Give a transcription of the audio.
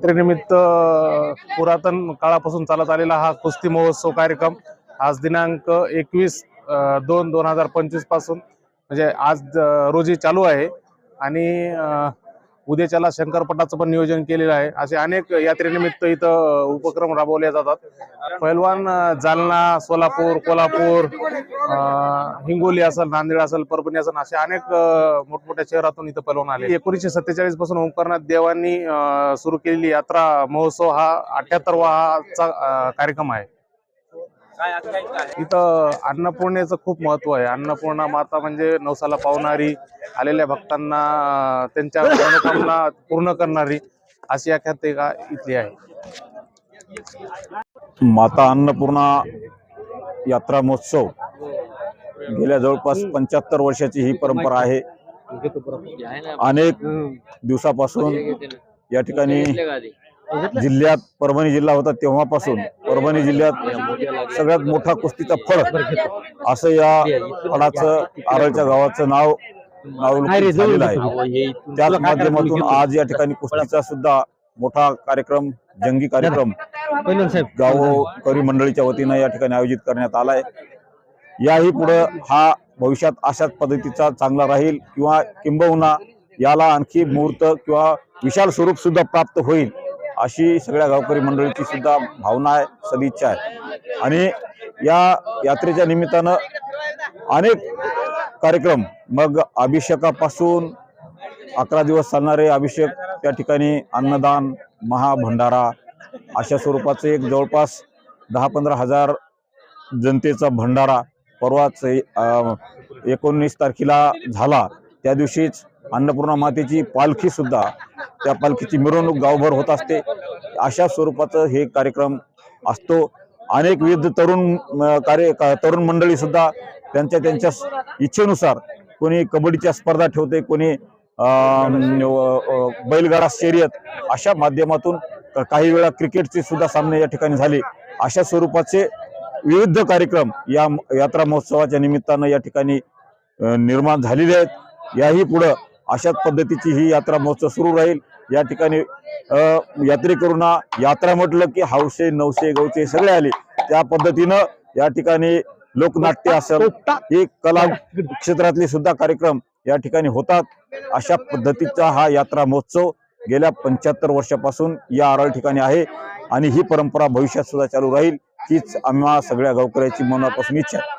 यात्रेनिमित्त पुरातन काळापासून चालत आलेला हा कुस्ती महोत्सव कार्यक्रम आज दिनांक एकवीस दोन दोन हजार पंचवीसपासून म्हणजे आज रोजी चालू आहे. आणि उद्याच्याला शंकरपटाचं पण नियोजन केलेलं आहे. असे अनेक यात्रेनिमित्त इथं उपक्रम राबवले जातात. पैलवान जालना सोलापूर कोल्हापूर हिंगोली असेल नांदेड असेल परभणी असेल असे अनेक मोठमोठ्या शहरातून इथं पैलवान आले. एकोणीसशे सत्तेचाळीसपासून ओंकारनाथ देवांनी सुरू केलेली यात्रा महोत्सव हा अठ्याहत्तरवाचा अ, कार्यक्रम आहे. इथं अन्नपूर्णेचं खूप महत्त्व आहे. अन्नपूर्णा माता म्हणजे नवसाला पावणारी आलेल्या भक्तांना त्यांच्या मनोकामना पूर्ण करणारी अशी आख्यातिका इथली आहे. माता अन्नपूर्णा यात्रा महोत्सव गेल्या जवळपास पंच्याहत्तर वर्षाची ही परंपरा आहे. अनेक दिवसापासून या ठिकाणी जिल्ह्यात परभणी जिल्हा होता तेव्हापासून परभणी जिल्ह्यात सगळ्यात मोठा कुस्तीचा फड असं या फडाचं आरळच्या गावाचं नाव झालेलं आहे. त्याच माध्यमातून आज या ठिकाणी कुस्तीचा सुद्धा मोठा कार्यक्रम जंगी कार्यक्रम गावकरी मंडळीच्या वतीनं या ठिकाणी आयोजित करण्यात आलाय. याही पुढे हा भविष्यात अशाच पद्धतीचा चांगला राहील किंवा किंबहुना याला आणखी मुहूर्त किंवा विशाल स्वरूप सुद्धा प्राप्त होईल अशी सगळ्या गावकरी मंडळीची सुद्धा भावना आहे. सदिच्छा आहे. आणि या यात्रेच्या निमित्तानं अनेक कार्यक्रम मग अभिषेकापासून अकरा दिवस चालणारे अभिषेक त्या ठिकाणी अन्नदान महाभंडारा अशा स्वरूपाचं एक जवळपास दहा पंधरा हजार जनतेचा भंडारा परवाच एकोणीस तारखेला झाला. त्या दिवशीच अन्नपूर्णा मातेची पालखीसुद्धा त्या पालखीची मिरवणूक गावभर होत असते. अशा स्वरूपाचं हे कार्यक्रम असतो. अनेक विविध तरुण कार्य का- तरुण मंडळी सुद्धा त्यांच्या त्यांच्या इच्छेनुसार कोणी कबड्डीच्या स्पर्धा ठेवते कोणी बैलगाडा शर्यत अशा माध्यमातून काही वेळा क्रिकेटचे सुद्धा सामने या ठिकाणी झाले. अशा स्वरूपाचे विविध कार्यक्रम या यात्रा महोत्सवाच्या निमित्तानं या ठिकाणी निर्माण झालेले आहेत. याही पुढं अशाच पद्धतीची ही यात्रा महोत्सव सुरू राहील. या ठिकाणी यात्रेकरूंना यात्रा म्हटलं की हौसे नवसे गवचे सगळे आले. त्या पद्धतीनं या ठिकाणी लोकनाट्य असेल ही कला क्षेत्रातले सुद्धा कार्यक्रम या ठिकाणी होतात. अशा पद्धतीचा हा यात्रा महोत्सव गेल्या पंच्याहत्तर वर्षापासून या आरळ ठिकाणी आहे आणि ही परंपरा भविष्यात सुद्धा चालू राहील. हीच आम्हा सगळ्या गावकऱ्याची मनापासून इच्छा आहे.